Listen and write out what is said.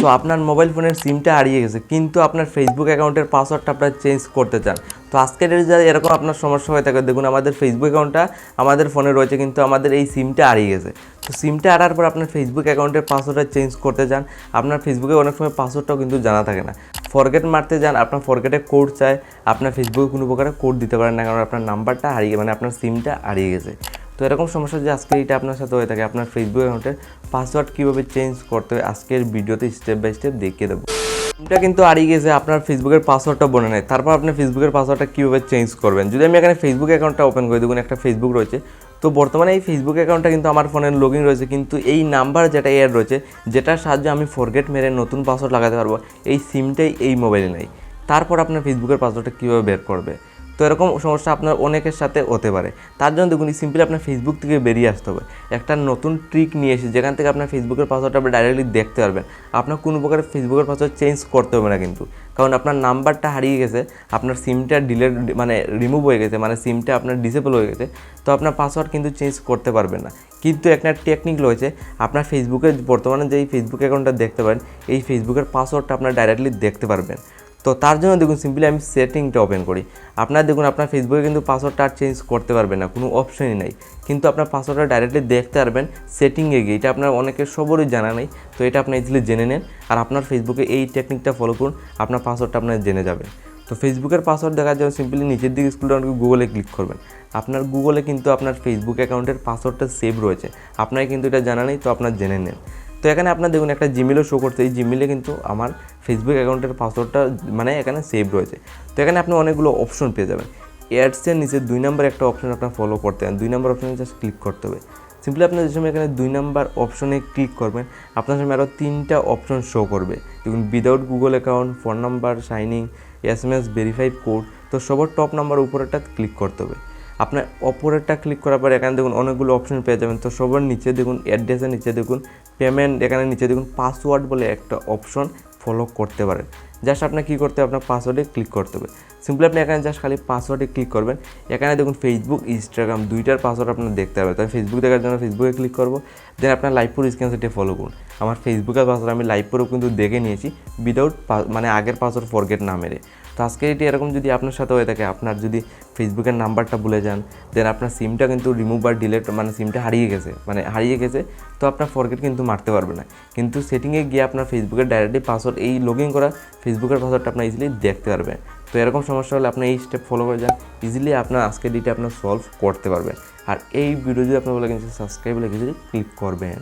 So আপনার mobile ফোনের সিমটা হারিয়ে গেছে, কিন্তু আপনার ফেসবুক অ্যাকাউন্টের পাসওয়ার্ডটা আপনার চেঞ্জ করতে চান। তো আজকের রেজাল্ট এরকম আপনার সমস্যা হয়ে থাকে। দেখুন, আমাদের ফেসবুক অ্যাকাউন্টটা আমাদের ফোনে রয়েছে, কিন্তু আমাদের এই সিমটা হারিয়ে গেছে। তো সিমটা হারার পর আপনার ফেসবুক অ্যাকাউন্টের পাসওয়ার্ডটা চেঞ্জ করতে চান। আপনার ফেসবুকে অনেক সময় পাসওয়ার্ডটাও কিন্তু জানা থাকে না। ফরগেট মারতে যান, আপনার ফরগেটে কোড চায়। আপনার ফেসবুকে কোনো প্রকারের কোড দিতে পারেন না, কারণ আপনার নাম্বারটা হারিয়ে মানে আপনার সিমটা হারিয়ে গেছে। তো এরকম সমস্যা যে আজকে এটা আপনার সাথে হয়ে থাকে, আপনার ফেসবুক অ্যাকাউন্টের পাসওয়ার্ড কীভাবে চেঞ্জ করতে হবে, আজকের ভিডিওতে স্টেপ বাই স্টেপ দেখিয়ে দেবো। এটা কিন্তু হারিয়ে গেছে, আপনার ফেসবুকের পাসওয়ার্ডটা বনে নেয়। তারপর আপনি ফেসবুকের পাসওয়ার্ডটা কীভাবে চেঞ্জ করবেন? যদি আমি এখানে ফেসবুক অ্যাকাউন্টটা ওপেন করে দেখুন একটা ফেসবুক রয়েছে। তো বর্তমানে এই ফেসবুক অ্যাকাউন্টটা কিন্তু আমার ফোনের লগ ইন রয়েছে, কিন্তু এই নাম্বার যেটা এয়ার রয়েছে, যেটার সাহায্যে আমি ফরগেট মেরে নতুন পাসওয়ার্ড লাগাতে পারব, এই সিমটাই এই মোবাইলে নেই। তারপর আপনার ফেসবুকের পাসওয়ার্ডটা কীভাবে বের করবে? তো এরকম সমস্যা আপনার অনেকের সাথে হতে পারে। তার জন্য দেখুন সিম্পলি আপনার ফেসবুক থেকে বেরিয়ে আসতে হবে। একটা নতুন ট্রিক নিয়ে এসে যেখান থেকে আপনার ফেসবুকের পাসওয়ার্ডটা আপনি ডাইরেক্টলি দেখতে পারবেন। আপনার কোনো প্রকার ফেসবুকের পাসওয়ার্ড চেঞ্জ করতে হবে না কিন্তু। কারণ আপনার নাম্বারটা হারিয়ে গেছে, আপনার সিমটা ডিলেট মানে রিমুভ হয়ে গেছে মানে সিমটা আপনার ডিসেবল হয়ে গেছে, তো আপনার পাসওয়ার্ড কিন্তু চেঞ্জ করতে পারবেন না। কিন্তু একটা টেকনিক রয়েছে, আপনার ফেসবুকে বর্তমানে যেই ফেসবুক অ্যাকাউন্টটা দেখতে পারেন, এই ফেসবুকের পাসওয়ার্ডটা আপনার ডাইরেক্টলি দেখতে পারবেন। তো তার জন্য দেখুন সিম্পলি আমি সেটিংটা ওপেন করি। আপনার দেখুন, আপনার ফেসবুকে কিন্তু পাসওয়ার্ডটা আর চেঞ্জ করতে পারবেন না, কোনো অপশনই নেই। কিন্তু আপনার পাসওয়ার্ডটা ডাইরেক্টলি দেখতে পারবেন সেটিংয়ে গিয়ে। এটা আপনার অনেকের সবরই জানা নেই, তো এটা আপনি ইজিলি জেনে নেন। আর আপনার ফেসবুকে এই টেকনিকটা ফলো করুন, আপনার পাসওয়ার্ডটা আপনার জেনে যাবে। তো ফেসবুকের পাসওয়ার্ড দেখার জন্য সিম্পলি নিচের দিকে স্কুল ডাউন গুগলে ক্লিক করবেন। আপনার গুগলে কিন্তু আপনার ফেসবুক অ্যাকাউন্টের পাসওয়ার্ডটা সেভ রয়েছে। আপনার কিন্তু এটা জানা নেই, তো আপনার জেনে নেন। তো এখানে আপনার দেখুন, একটা জিমেলও শো করছে। এই জিমেলে কিন্তু আমার ফেসবুক অ্যাকাউন্টের পাসওয়ার্ডটা মানে এখানে সেভ রয়েছে। তো এখানে আপনি অনেকগুলো অপশন পেয়ে যাবেন। অ্যাডসের নিচে দুই নম্বর একটা অপশন আপনার ফলো করতে হবে। দুই নম্বর অপশনে জাস্ট ক্লিক করতে হবে। সিম্পলি আপনার যে সময় এখানে দুই নাম্বার অপশনে ক্লিক করবেন, আপনার সামনে আরও তিনটা অপশন শো করবে। দেখুন without Google account phone number signing S M S verified code তো সবার টপ নাম্বার উপরেরটা ক্লিক করতে হবে। আপনার অপরেরটা ক্লিক করার পর এখানে দেখুন অনেকগুলো অপশন পেয়ে যাবেন। তো সবার নিচে দেখুন অ্যাড্রেসের নিচে দেখুন পেমেন্ট এখানে নিচে দেখুন পাসওয়ার্ড বলে একটা অপশন ফলো করতে পারেন। জাস্ট আপনার কী করতে হবে? আপনার পাসওয়ার্ডে ক্লিক করতে হবে। সিম্পলি আপনি এখানে জাস্ট খালি পাসওয়ার্ডে ক্লিক করবেন। এখানে দেখুন ফেসবুক ইনস্টাগ্রাম দুইটার পাসওয়ার্ড আপনার দেখতে হবে। তাই ফেসবুক দেখার জন্য ফেসবুকে ক্লিক করব। দেন আপনার লাইভপুর স্ক্যান সেটে ফলো করুন। আমার ফেসবুকের পাসওয়ার্ড আমি লাইভপুরেও কিন্তু দেখে নিয়েছি উইদাউট মানে আগের পাসওয়ার্ড ফরগেট না মেরে। তো আজকে এটি এরকম যদি আপনার সাথে হয়ে থাকে, আপনার যদি ফেসবুকের নাম্বারটা ভুলে যান দেন আপনার সিমটা কিন্তু রিমুভ বা ডিলেট মানে সিমটা হারিয়ে গেছে মানে হারিয়ে গেছে, তো আপনার ফরগেট কিন্তু মারতে পারবে না। কিন্তু সেটিংয়ে গিয়ে আপনার ফেসবুকের ডাইরেক্টলি পাসওয়ার্ড এই লগ ইন করা ফেসবুকের পাসওয়ার্ডটা আপনার ইজিলি দেখতে পারবেন তো এরকম সমস্যা হলে আপনি এই স্টেপ ফলো করে যান ইজিলি আপনার আজকের ডিটে আপনার সলভ করতে পারবেন। আর এই ভিডিও যদি আপনার বলে কিন্তু সাবস্ক্রাইব লিখে ক্লিক করবেন।